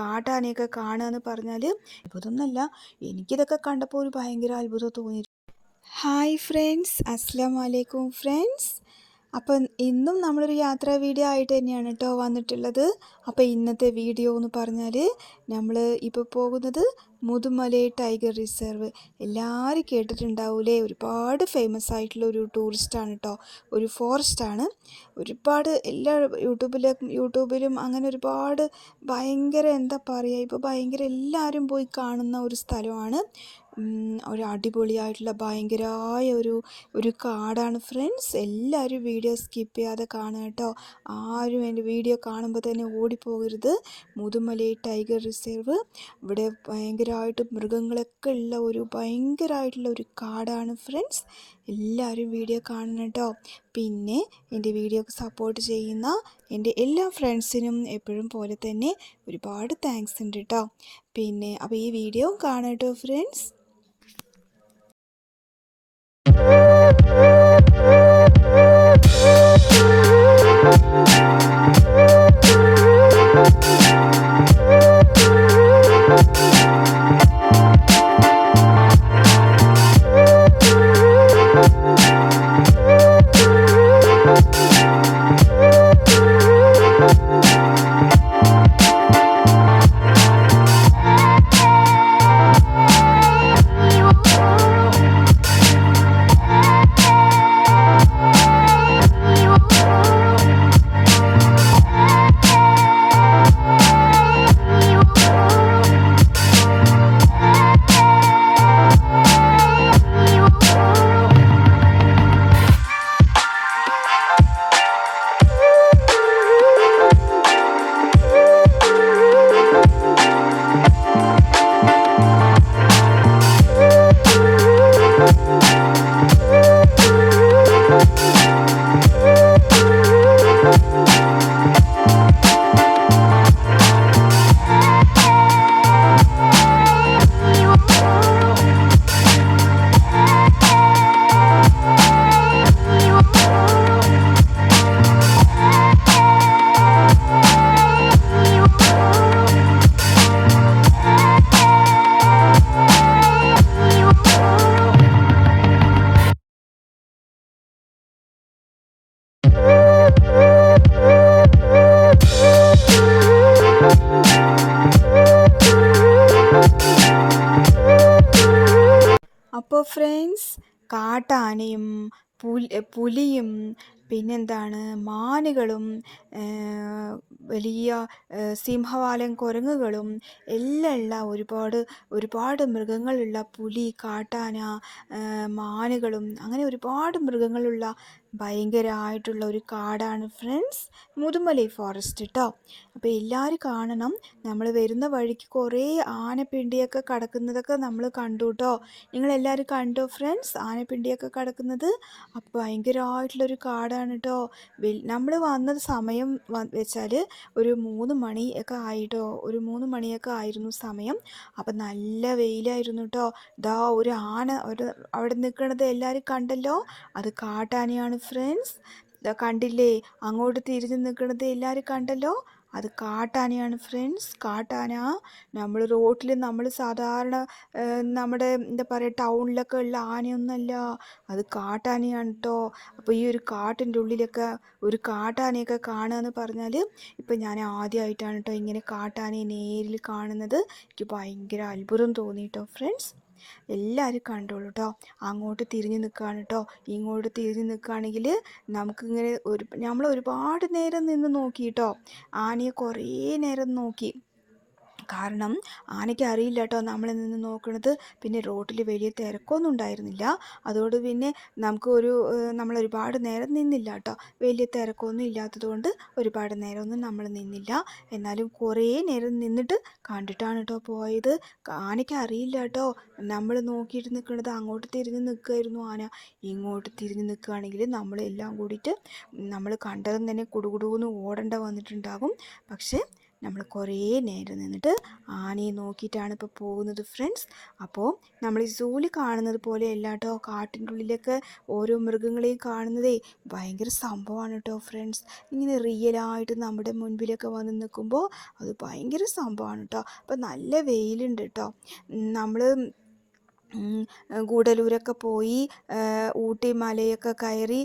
കാട്ടാനയൊക്കെ കാണുക എന്ന് പറഞ്ഞാൽ അത്ഭുതമൊന്നുമല്ല. എനിക്കിതൊക്കെ കണ്ടപ്പോൾ ഒരു ഭയങ്കര അത്ഭുതം തോന്നി. ഹായ് ഫ്രണ്ട്സ് അസ്സാം വലൈക്കും ഫ്രണ്ട്സ് അപ്പം ഇന്നും നമ്മളൊരു യാത്രാ വീഡിയോ ആയിട്ട് തന്നെയാണ് കേട്ടോ വന്നിട്ടുള്ളത്. അപ്പോൾ ഇന്നത്തെ വീഡിയോ എന്ന് പറഞ്ഞാൽ നമ്മൾ ഇപ്പോൾ പോകുന്നത് മുതുമലൈ ടൈഗർ റിസർവ്. എല്ലാവരും കേട്ടിട്ടുണ്ടാവൂലേ? ഒരുപാട് ഫേമസ് ആയിട്ടുള്ള ഒരു ടൂറിസ്റ്റാണ് കേട്ടോ ഒരു ഫോറസ്റ്റാണ് ഒരുപാട് എല്ലാ യൂട്യൂബിലും യൂട്യൂബിലും അങ്ങനെ ഒരുപാട് ഭയങ്കര എന്താ പറയുക ഇപ്പോൾ ഭയങ്കര എല്ലാവരും പോയി കാണുന്ന ഒരു സ്ഥലമാണ് ഒരു അടിപൊളിയായിട്ടുള്ള ഭയങ്കരമായ ഒരു ഒരു കാടാണ്. ഫ്രണ്ട്സ് എല്ലാവരും വീഡിയോ സ്കിപ്പ് ചെയ്യാതെ കാണുക കേട്ടോ. ആരും എന്റെ വീഡിയോ കാണുമ്പോൾ തന്നെ ഓടിപ്പോകരുത്. മുതുമലൈ ടൈഗർ റിസർവ് ഇവിടെ ഭയങ്കരമായിട്ട് മൃഗങ്ങളൊക്കെ ഉള്ള ഒരു ഭയങ്കരമായിട്ടുള്ള ഒരു കാടാണ്. ഫ്രണ്ട്സ് എല്ലാവരും വീഡിയോ കാണണം കേട്ടോ. പിന്നെ എന്റെ വീഡിയോക്ക് സപ്പോർട്ട് ചെയ്യുന്ന എന്റെ എല്ലാ ഫ്രണ്ട്സിനും എപ്പോഴും പോലെ തന്നെ ഒരുപാട് താങ്ക്സ് ഉണ്ട് കേട്ടോ. പിന്നെ അപ്പോൾ ഈ വീഡിയോ കാണാം കേട്ടോ ഫ്രണ്ട്സ് Thank you. ഫ്രണ്ട്സ് കാട്ടാനയും പുലിയും പിന്നെന്താണ് മാനുകളും വലിയ സിംഹവാലം സിംഹവാലൻ കുരങ്ങുകളും എല്ലാം ഉള്ള ഒരുപാട് ഒരുപാട് മൃഗങ്ങളുള്ള പുലി കാട്ടാന മാനുകളും അങ്ങനെ ഒരുപാട് മൃഗങ്ങളുള്ള ഭയങ്കരമായിട്ടുള്ള ഒരു കാടാണ് ഫ്രണ്ട്സ്. മുതുമലൈ ഫോറസ്റ്റ് കേട്ടോ അപ്പോൾ എല്ലാവരും കാണണം. നമ്മൾ വരുന്ന വഴിക്ക് കുറേ ആനപ്പിണ്ടിയൊക്കെ കടക്കുന്നതൊക്കെ നമ്മൾ കണ്ടു കേട്ടോ നിങ്ങളെല്ലാവരും കണ്ടോ ഫ്രണ്ട്സ്? ആനപ്പിണ്ടിയൊക്കെ കടക്കുന്നത്? അപ്പോൾ ഭയങ്കരമായിട്ടുള്ളൊരു കാടാണ് കേട്ടോ നമ്മൾ വന്ന സമയം വെച്ചാൽ ഒരു മൂന്ന് മണി ഒക്കെ ആയിട്ടോ ഒരു മൂന്ന് മണിയൊക്കെ ആയിരുന്നു സമയം. അപ്പം നല്ല വെയിലായിരുന്നു കേട്ടോ ദാ ഒരു ആന ഒരു അവിടെ നിൽക്കുന്നത് എല്ലാവരും കണ്ടല്ലോ? അത് കാട്ടാനയാണ് ഫ്രണ്ട്സ് കണ്ടില്ലേ അങ്ങോട്ട് തിരിഞ്ഞ് നിൽക്കുന്നത് എല്ലാവരും കണ്ടല്ലോ? അത് കാട്ടാനയാണ് ഫ്രണ്ട്സ് കാട്ടാന നമ്മൾ റോട്ടിൽ നമ്മൾ സാധാരണ നമ്മുടെ എന്താ പറയുക ടൗണിലൊക്കെ ഉള്ള ആനയൊന്നുമല്ല. അത് കാട്ടാനയാണ് കേട്ടോ അപ്പോൾ ഈ ഒരു കാട്ടിന്റെ ഉള്ളിലൊക്കെ ഒരു കാട്ടാനയൊക്കെ കാണുക എന്ന് പറഞ്ഞാൽ ഇപ്പം ഞാൻ ആദ്യമായിട്ടാണ് കേട്ടോ ഇങ്ങനെ കാട്ടാനയെ നേരിൽ കാണുന്നത്. എനിക്ക് ഭയങ്കര അത്ഭുതം തോന്നി കേട്ടോ ഫ്രണ്ട്സ് എല്ലാവരും കണ്ടോളൂ കേട്ടോ അങ്ങോട്ട് തിരിഞ്ഞ് നിൽക്കുകയാണ് കേട്ടോ ഇങ്ങോട്ട് തിരിഞ്ഞ് നിൽക്കുകയാണെങ്കിൽ നമുക്കിങ്ങനെ ഒരു നമ്മൾ ഒരുപാട് നേരം നിന്ന് നോക്കി കേട്ടോ ആനയെ കുറേ നേരം നോക്കി. കാരണം ആനയ്ക്ക് അറിയില്ല കേട്ടോ നമ്മൾ നിന്ന് നോക്കുന്നത് പിന്നെ റോട്ടിൽ വലിയ തിരക്കൊന്നും ഉണ്ടായിരുന്നില്ല. അതുകൊണ്ട് പിന്നെ നമുക്ക് ഒരു നമ്മൾ ഒരുപാട് നേരം നിന്നില്ല കേട്ടോ വലിയ തിരക്കൊന്നും ഇല്ലാത്തതുകൊണ്ട് ഒരുപാട് നേരമൊന്നും നമ്മൾ നിന്നില്ല. എന്നാലും കുറേ നേരം നിന്നിട്ട് കണ്ടിട്ടാണ് കേട്ടോ പോയത്. ആനയ്ക്ക് അറിയില്ല കേട്ടോ നമ്മൾ നോക്കിയിട്ട് നിൽക്കുന്നത് അങ്ങോട്ട് തിരിഞ്ഞ് നിൽക്കുമായിരുന്നു ആന. ഇങ്ങോട്ട് തിരിഞ്ഞ് നിൽക്കുകയാണെങ്കിൽ നമ്മളെല്ലാം കൂടിയിട്ട് നമ്മൾ കണ്ടതും തന്നെ കുടുകുടുകൊന്ന് ഓടേണ്ട വന്നിട്ടുണ്ടാകും. പക്ഷേ നമ്മൾ കുറേ നേരം നിന്നിട്ട് ആനയെ നോക്കിയിട്ടാണ് ഇപ്പോൾ പോകുന്നത് ഫ്രണ്ട്സ്. അപ്പോൾ നമ്മൾ ഈ സൂലി കാണുന്നത് പോലെ അല്ല കേട്ടോ കാട്ടിന്റെ ഉള്ളിലൊക്കെ ഓരോ മൃഗങ്ങളെയും കാണുന്നതേ ഭയങ്കര സംഭവമാണ് കേട്ടോ ഫ്രണ്ട്സ്. ഇങ്ങനെ റിയലായിട്ട് നമ്മുടെ മുൻപിലൊക്കെ വന്ന് നിൽക്കുമ്പോൾ അത് ഭയങ്കര സംഭവമാണ് കേട്ടോ. അപ്പോൾ നല്ല വെയിലുണ്ട് കേട്ടോ. നമ്മൾ ഗൂഡല്ലൂരൊക്കെ പോയി ഊട്ടി മലയൊക്കെ കയറി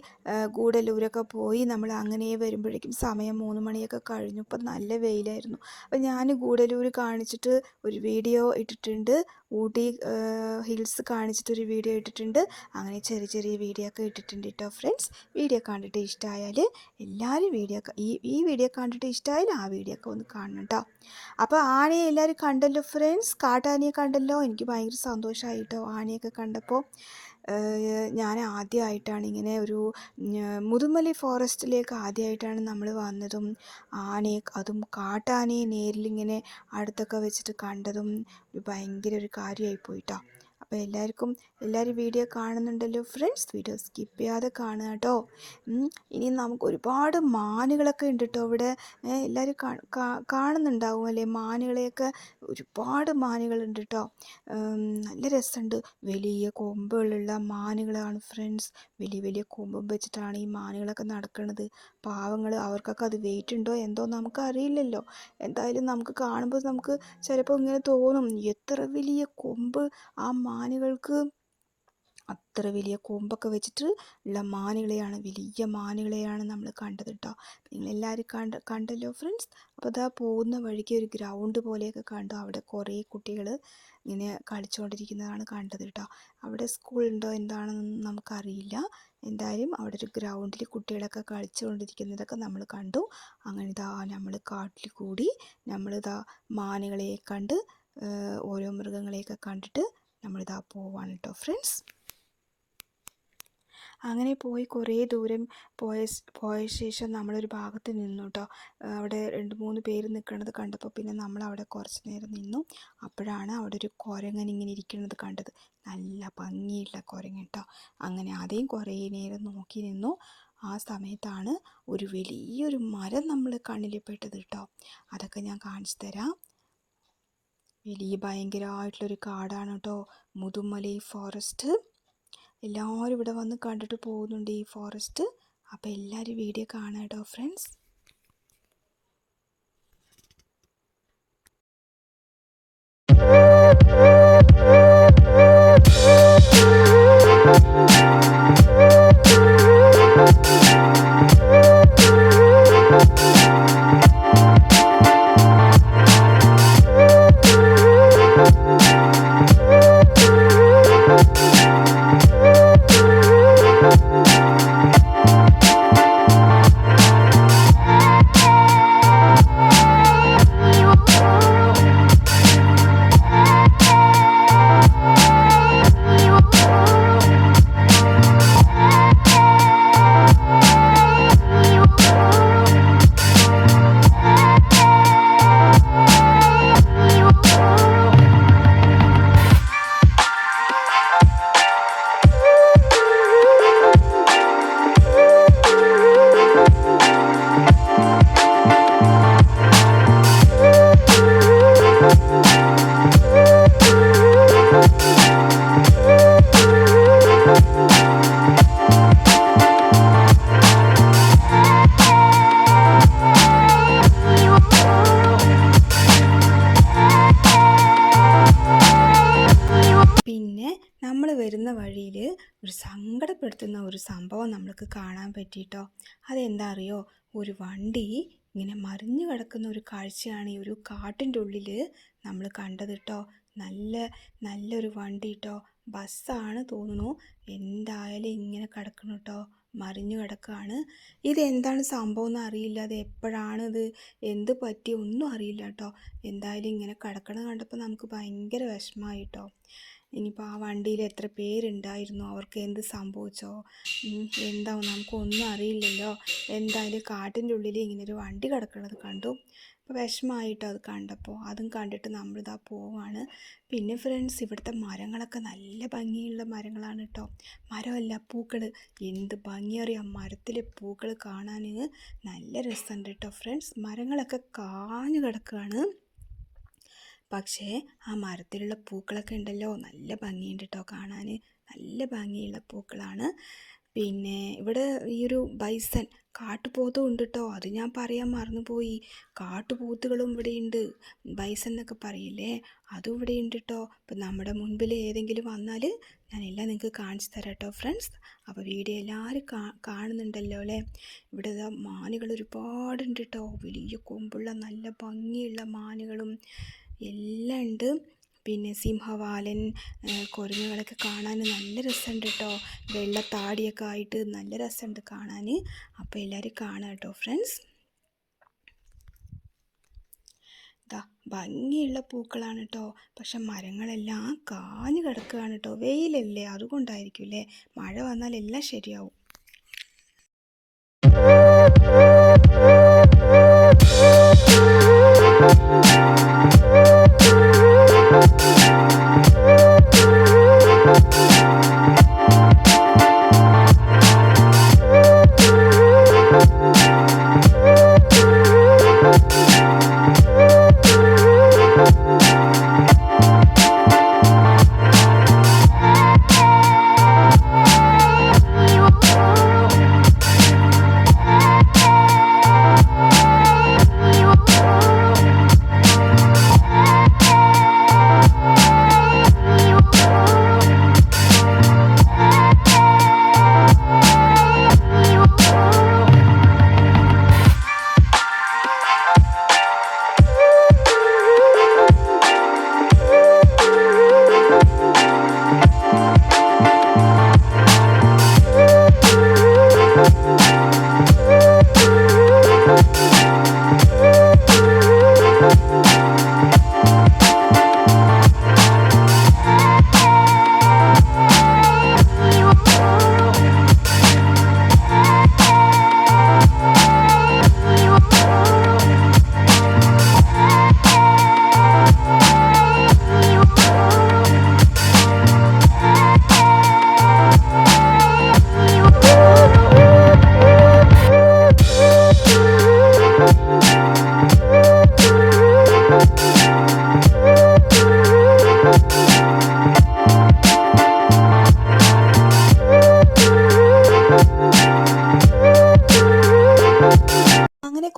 ഗൂഢലൂരൊക്കെ പോയി. നമ്മൾ അങ്ങനെ വരുമ്പോഴേക്കും സമയം മൂന്ന് മണിയൊക്കെ കഴിഞ്ഞു. ഇപ്പം നല്ല വെയിലായിരുന്നു. അപ്പം ഞാൻ ഗൂഢലൂർ കാണിച്ചിട്ട് ഒരു വീഡിയോ ഇട്ടിട്ടുണ്ട്. ഊട്ടി ഹിൽസ് കാണിച്ചിട്ട് ഒരു വീഡിയോ ഇട്ടിട്ടുണ്ട്. അങ്ങനെ ചെറിയ ചെറിയ വീഡിയോ ഒക്കെ ഇട്ടിട്ടുണ്ട് കേട്ടോ ഫ്രണ്ട്സ്. വീഡിയോ കണ്ടിട്ട് ഇഷ്ടമായാൽ എല്ലാവരും വീഡിയോ ഈ ഈ വീഡിയോ കണ്ടിട്ട് ഇഷ്ടമായാൽ ആ വീഡിയോ ഒക്കെ ഒന്ന് കാണണം കേട്ടോ അപ്പോൾ ആനയെ എല്ലാവരും കണ്ടല്ലോ ഫ്രണ്ട്സ്? കാട്ടാനയെ കണ്ടല്ലോ? എനിക്ക് ഭയങ്കര സന്തോഷമായി കേട്ടോ ആനയൊക്കെ കണ്ടപ്പോൾ ഞാൻ ആദ്യമായിട്ടാണ് ഇങ്ങനെ ഒരു മുതുമലി ഫോറസ്റ്റിലേക്ക് ആദ്യമായിട്ടാണ് നമ്മൾ വന്നതും ആനയെ അതും കാട്ടാനയെ നേരിലിങ്ങനെ അടുത്തൊക്കെ വെച്ചിട്ട് കണ്ടതും ഭയങ്കര ഒരു കാര്യമായി പോയിട്ടോ അപ്പോൾ എല്ലാവർക്കും എല്ലാവരും വീഡിയോ കാണുന്നുണ്ടല്ലോ. ഫ്രണ്ട്സ് വീഡിയോ സ്കിപ്പ് ചെയ്യാതെ കാണുക കേട്ടോ. ഇനി നമുക്ക് ഒരുപാട് മാനുകളൊക്കെ ഉണ്ട് കേട്ടോ ഇവിടെ. എല്ലാവരും കാണുന്നുണ്ടാവും അല്ലേ? മാനുകളെയൊക്കെ ഒരുപാട് മാനുകളുണ്ട് കേട്ടോ. നല്ല രസമുണ്ട്. വലിയ കൊമ്പുകളുള്ള മാനുകളാണ് ഫ്രണ്ട്സ് വലിയ വലിയ കൊമ്പും വെച്ചിട്ടാണ് ഈ മാനുകളൊക്കെ നടക്കുന്നത് പാവങ്ങൾ അവർക്കൊക്കെ അത് വെയിറ്റ് ഉണ്ടോ എന്തോ നമുക്ക് അറിയില്ലല്ലോ. എന്തായാലും നമുക്ക് കാണുമ്പോൾ നമുക്ക് ചിലപ്പോൾ ഇങ്ങനെ തോന്നും എത്ര വലിയ കൊമ്പ് ആ മാനുകൾക്ക് അത്ര വലിയ കൊമ്പൊക്കെ വെച്ചിട്ട് ഉള്ള മാനുകളെയാണ് വലിയ മാനുകളെയാണ് നമ്മൾ കണ്ടത് കേട്ടോ നിങ്ങളെല്ലാവരും കണ്ട കണ്ടല്ലോ ഫ്രണ്ട്സ് അപ്പോൾ അതാ പോകുന്ന വഴിക്ക് ഒരു ഗ്രൗണ്ട് പോലെയൊക്കെ കണ്ടു. അവിടെ കുറേ കുട്ടികൾ ഇങ്ങനെ കളിച്ചുകൊണ്ടിരിക്കുന്നതാണ് കണ്ടത് കേട്ടോ അവിടെ സ്കൂളുണ്ടോ എന്താണെന്ന് നമുക്കറിയില്ല. എന്തായാലും അവിടെ ഒരു ഗ്രൗണ്ടിൽ കുട്ടികളൊക്കെ കളിച്ചുകൊണ്ടിരിക്കുന്നതൊക്കെ നമ്മൾ കണ്ടു. അങ്ങനെ ഇതാ നമ്മൾ കാട്ടിൽ കൂടി നമ്മളിതാ മാനുകളെ കണ്ട് ഓരോ മൃഗങ്ങളെയൊക്കെ കണ്ടിട്ട് നമ്മളിതാ പോവാണ് കേട്ടോ ഫ്രണ്ട്സ് അങ്ങനെ പോയി കുറേ ദൂരം പോയ പോയ ശേഷം നമ്മളൊരു ഭാഗത്ത് നിന്നു കേട്ടോ അവിടെ രണ്ട് മൂന്ന് പേര് നിൽക്കുന്നത് കണ്ടപ്പോൾ പിന്നെ നമ്മൾ അവിടെ കുറച്ച് നേരം നിന്നു. അപ്പോഴാണ് അവിടെ ഒരു കുരങ്ങൻ ഇങ്ങനെ ഇരിക്കുന്നത് കണ്ടത്. നല്ല ഭംഗിയുള്ള കുരങ്ങൻ കേട്ടോ അങ്ങനെ ആദ്യം കുറേ നേരം നോക്കി നിന്നു. ആ സമയത്താണ് ഒരു വലിയൊരു മരം നമ്മൾ കണ്ണിൽ പെട്ടത് കേട്ടോ അതൊക്കെ ഞാൻ കാണിച്ചു തരാം. വലിയ ഭയങ്കരമായിട്ടുള്ളൊരു കാടാണ് കേട്ടോ മുതുമലൈ ഫോറസ്റ്റ് എല്ലാവരും ഇവിടെ വന്ന് കണ്ടിട്ട് പോകുന്നുണ്ട് ഈ ഫോറസ്റ്റ് അപ്പോൾ എല്ലാവരും വീഡിയോ കാണാം കേട്ടോ ഫ്രണ്ട്സ് വരുന്ന സംഭവം നമ്മൾക്ക് കാണാൻ പറ്റിയിട്ടോ അതെന്താ അറിയോ? ഒരു വണ്ടി ഇങ്ങനെ മറിഞ്ഞു കിടക്കുന്ന ഒരു കാഴ്ചയാണ് ഈ ഒരു കാട്ടിന്റെ ഉള്ളിൽ നമ്മൾ കണ്ടത് കേട്ടോ നല്ല നല്ലൊരു വണ്ടി കേട്ടോ ബസ്സാണ് തോന്നുന്നു. എന്തായാലും ഇങ്ങനെ കിടക്കണം കേട്ടോ മറിഞ്ഞു കിടക്കുകയാണ്. ഇതെന്താണ് സംഭവം എന്ന് അറിയില്ല. അത് എപ്പോഴാണ് ഇത് എന്ത് പറ്റി? ഒന്നും അറിയില്ല കേട്ടോ എന്തായാലും ഇങ്ങനെ കിടക്കണം കണ്ടപ്പോൾ നമുക്ക് ഭയങ്കര വിഷമമായി കേട്ടോ ഇനിയിപ്പോൾ ആ വണ്ടിയിൽ എത്ര പേരുണ്ടായിരുന്നു? അവർക്ക് എന്ത് സംഭവിച്ചോ? എന്താവും? നമുക്കൊന്നും അറിയില്ലല്ലോ. എന്തായാലും കാട്ടിന്റെ ഉള്ളിൽ ഒരു വണ്ടി കിടക്കുന്നത് കണ്ടു? അപ്പോൾ വിഷമമായിട്ടോ അത് കണ്ടപ്പോൾ അതും കണ്ടിട്ട് നമ്മളിതാ പോവാണ്. പിന്നെ ഫ്രണ്ട്സ് ഇവിടുത്തെ മരങ്ങളൊക്കെ നല്ല ഭംഗിയുള്ള മരങ്ങളാണ് കേട്ടോ മരമല്ല പൂക്കൾ എന്ത് ഭംഗിയറിയാം മരത്തിലെ പൂക്കൾ കാണാൻ നല്ല രസമുണ്ട് കേട്ടോ ഫ്രണ്ട്സ് മരങ്ങളൊക്കെ കാഞ്ഞു കിടക്കുകയാണ് പക്ഷേ ആ മരത്തിലുള്ള പൂക്കളൊക്കെ ഉണ്ടല്ലോ. നല്ല ഭംഗിയുണ്ട് കേട്ടോ കാണാൻ. നല്ല ഭംഗിയുള്ള പൂക്കളാണ്. പിന്നെ ഇവിടെ ഈ ഒരു ബൈസൺ കാട്ടുപോത്തും ഉണ്ട് കേട്ടോ അത് ഞാൻ പറയാൻ മറന്നുപോയി. കാട്ടുപോത്തുകളും ഇവിടെയുണ്ട് ബൈസൺ എന്നൊക്കെ പറയില്ലേ? അതും ഇവിടെ ഉണ്ട് കേട്ടോ ഇപ്പം നമ്മുടെ മുൻപിൽ ഏതെങ്കിലും വന്നാൽ ഞാനെല്ലാം നിങ്ങൾക്ക് കാണിച്ചു തരാം കേട്ടോ ഫ്രണ്ട്സ്. അപ്പോൾ വീഡിയോ എല്ലാവരും കാ കാണുന്നുണ്ടല്ലോ അല്ലേ? ഇവിടെ മാനുകൾ ഒരുപാടുണ്ട് കേട്ടോ വലിയ കൊമ്പുള്ള നല്ല ഭംഗിയുള്ള മാനുകളും എല്ലാം ഉണ്ട്. പിന്നെ സിംഹവാലൻ കുരങ്ങുകളൊക്കെ കാണാൻ നല്ല രസമുണ്ട് കേട്ടോ. വെള്ള താടിയൊക്കെ ആയിട്ട് നല്ല രസമുണ്ട് കാണാൻ. അപ്പോൾ എല്ലാവരും കാണാം കേട്ടോ ഫ്രണ്ട്സ് ഇതാ ഭംഗിയുള്ള പൂക്കളാണ് കേട്ടോ. പക്ഷെ മരങ്ങളെല്ലാം കാഞ്ഞു കിടക്കുകയാണ് കേട്ടോ. വെയിലല്ലേ അതുകൊണ്ടായിരിക്കും അല്ലേ? മഴ വന്നാൽ എല്ലാം ശരിയാവും.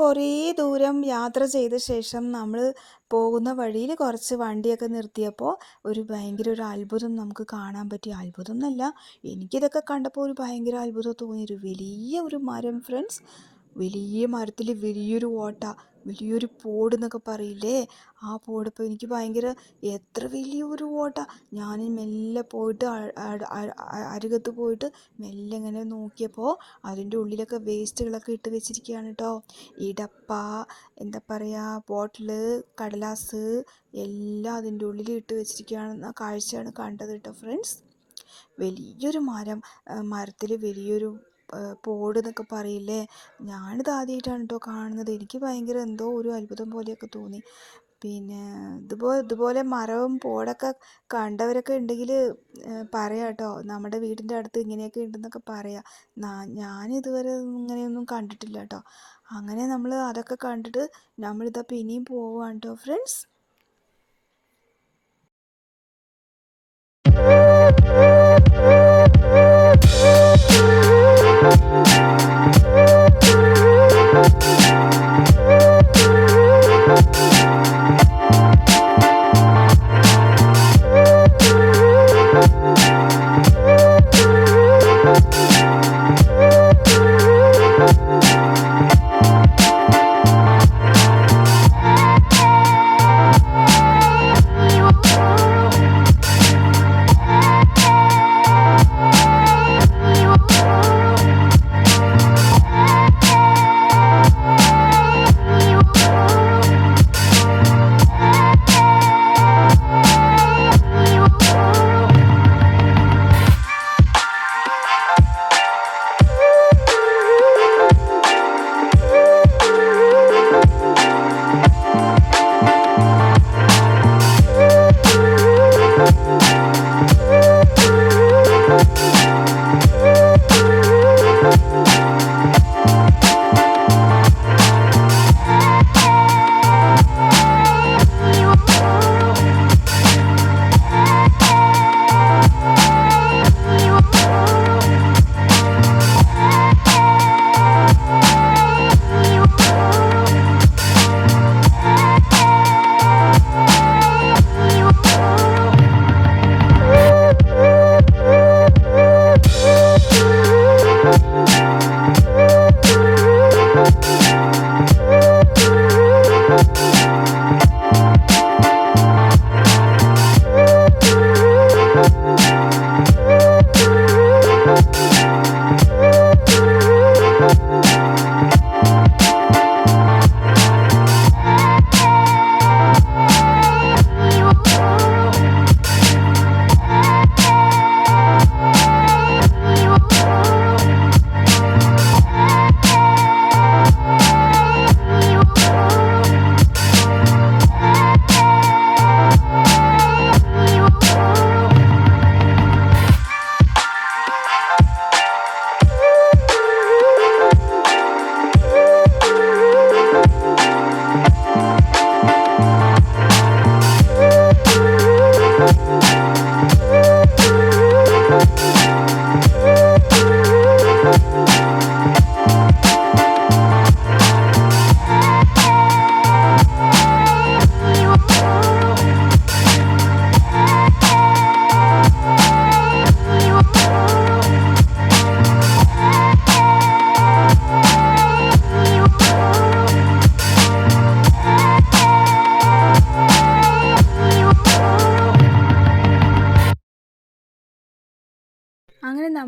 കുറേ ദൂരം യാത്ര ചെയ്ത ശേഷം നമ്മൾ പോകുന്ന വഴിയിൽ കുറച്ച് വണ്ടിയൊക്കെ നിർത്തിയപ്പോൾ ഒരു ഭയങ്കര ഒരു അത്ഭുതം നമുക്ക് കാണാൻ പറ്റിയ അത്ഭുതം എന്നല്ല എനിക്കിതൊക്കെ കണ്ടപ്പോൾ ഒരു ഭയങ്കര അത്ഭുതം തോന്നിയൊരു വലിയ ഒരു മരം ഫ്രണ്ട്സ് വലിയ മരത്തിൽ വലിയൊരു ഓട്ട വലിയൊരു പോട് എന്നൊക്കെ പറയില്ലേ? ആ പോടിപ്പോൾ എനിക്ക് ഭയങ്കര എത്ര വലിയൊരു ഓട്ട. ഞാൻ മെല്ലെ പോയിട്ട് അരുകത്ത് പോയിട്ട് മെല്ലെ ഇങ്ങനെ നോക്കിയപ്പോൾ അതിന്റെ ഉള്ളിലൊക്കെ വേസ്റ്റുകളൊക്കെ ഇട്ട് വെച്ചിരിക്കുകയാണ് കേട്ടോ ഇടപ്പ എന്താ പറയുക ബോട്ടിൽ കടലാസ് എല്ലാം അതിന്റെ ഉള്ളിൽ ഇട്ട് വെച്ചിരിക്കുകയാണെന്ന കാഴ്ചയാണ് കണ്ടത് കേട്ടോ ഫ്രണ്ട്സ്. വലിയൊരു മരം മരത്തിൽ വലിയൊരു പോട് എന്നൊക്കെ പറയില്ലേ? ഞാനിത് ആദ്യമായിട്ടാണ് കേട്ടോ കാണുന്നത്. എനിക്ക് ഭയങ്കര എന്തോ ഒരു അത്ഭുതം പോലെയൊക്കെ തോന്നി. പിന്നെ ഇതുപോലെ ഇതുപോലെ മരവും പോടൊക്കെ കണ്ടവരൊക്കെ ഉണ്ടെങ്കിൽ പറയാം കേട്ടോ നമ്മുടെ വീടിന്റെ അടുത്ത് ഇങ്ങനെയൊക്കെ ഉണ്ടെന്നൊക്കെ പറയാം. ഇതുവരെ ഇങ്ങനെയൊന്നും കണ്ടിട്ടില്ല കേട്ടോ അങ്ങനെ നമ്മൾ അതൊക്കെ കണ്ടിട്ട് നമ്മളിതപ്പം ഇനിയും പോവുകയാണ് കേട്ടോ ഫ്രണ്ട്സ്.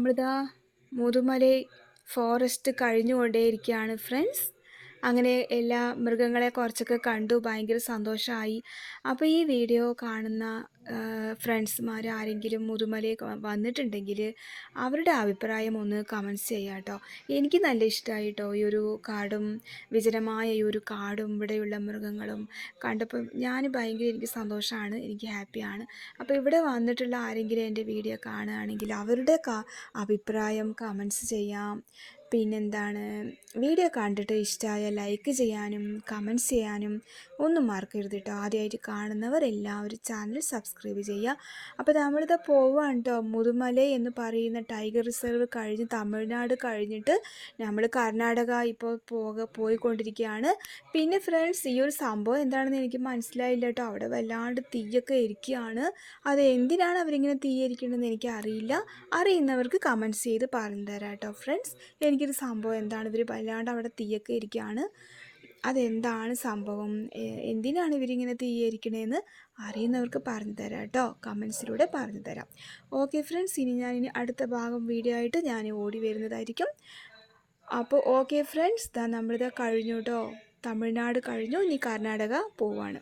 നമ്മളിതാ മുതുമലൈ ഫോറസ്റ്റ് കഴിഞ്ഞുകൊണ്ടേയിരിക്കുകയാണ് ഫ്രണ്ട്സ് അങ്ങനെ എല്ലാ മൃഗങ്ങളെ കുറച്ചൊക്കെ കണ്ടു ഭയങ്കര സന്തോഷമായി അപ്പോൾ ഈ വീഡിയോ കാണുന്ന ഫ്രണ്ട്സ്മാർ ആരെങ്കിലും മുതുമലയിൽ വന്നിട്ടുണ്ടെങ്കിൽ അവരുടെ അഭിപ്രായം ഒന്ന് കമൻസ് ചെയ്യാം കേട്ടോ എനിക്ക് നല്ല ഇഷ്ടമായി കേട്ടോ ഈ ഒരു കാടും വിജനമായ ഈ ഒരു കാടും ഇവിടെയുള്ള മൃഗങ്ങളും കണ്ടപ്പോൾ ഞാൻ ഭയങ്കര എനിക്ക് സന്തോഷമാണ് എനിക്ക് ഹാപ്പിയാണ് അപ്പോൾ ഇവിടെ വന്നിട്ടുള്ള ആരെങ്കിലും എന്റെ വീഡിയോ കാണുകയാണെങ്കിൽ അവരുടെ അഭിപ്രായം കമൻസ് ചെയ്യാം. പിന്നെന്താണ്? വീഡിയോ കണ്ടിട്ട് ഇഷ്ടമായ ലൈക്ക് ചെയ്യാനും കമന്റ്സ് ചെയ്യാനും ഒന്നും മറക്കരുത് കേട്ടോ ആദ്യമായിട്ട് കാണുന്നവർ എല്ലാവരും ചാനൽ സബ്സ്ക്രൈബ് ചെയ്യുക അപ്പോൾ നമ്മളിത് പോവാണ് കേട്ടോ മുതുമല എന്ന് പറയുന്ന ടൈഗർ റിസർവ് കഴിഞ്ഞ് തമിഴ്നാട് കഴിഞ്ഞിട്ട് നമ്മൾ കർണാടക ഇപ്പോൾ പോക പോയിക്കൊണ്ടിരിക്കുകയാണ് പിന്നെ ഫ്രണ്ട്സ് ഈ ഒരു സംഭവം എന്താണെന്ന് എനിക്ക് മനസ്സിലായില്ല കേട്ടോ അവിടെ വല്ലാണ്ട് തീയൊക്കെ ഇരിക്കുകയാണ് അത് എന്തിനാണ് അവരിങ്ങനെ തീയരിക്കണമെന്ന് എനിക്ക് അറിയില്ല. അറിയുന്നവർക്ക് കമന്റ്സ് ചെയ്ത് പറഞ്ഞു തരാം കേട്ടോ ഫ്രണ്ട്സ് എനിക്കൊരു സംഭവം എന്താണ്? ഇവർ വല്ലാണ്ട് അവിടെ തീയൊക്കെ ഇരിക്കുകയാണ് അതെന്താണ് സംഭവം? എന്തിനാണ് ഇവരിങ്ങനെ തീയരിക്കണേന്ന് അറിയുന്നവർക്ക് പറഞ്ഞു തരാം കേട്ടോ കമൻസിലൂടെ പറഞ്ഞു തരാം. ഓക്കെ ഫ്രണ്ട്സ് ഇനി ഞാൻ ഇനി അടുത്ത ഭാഗം വീഡിയോ ആയിട്ട് ഞാൻ ഓടി വരുന്നതായിരിക്കും. അപ്പോൾ ഓക്കെ ഫ്രണ്ട്സ് ദാ നമ്മളിത് കഴിഞ്ഞു കേട്ടോ തമിഴ്നാട് കഴിഞ്ഞു ഇനി കർണാടക പോവാണ്.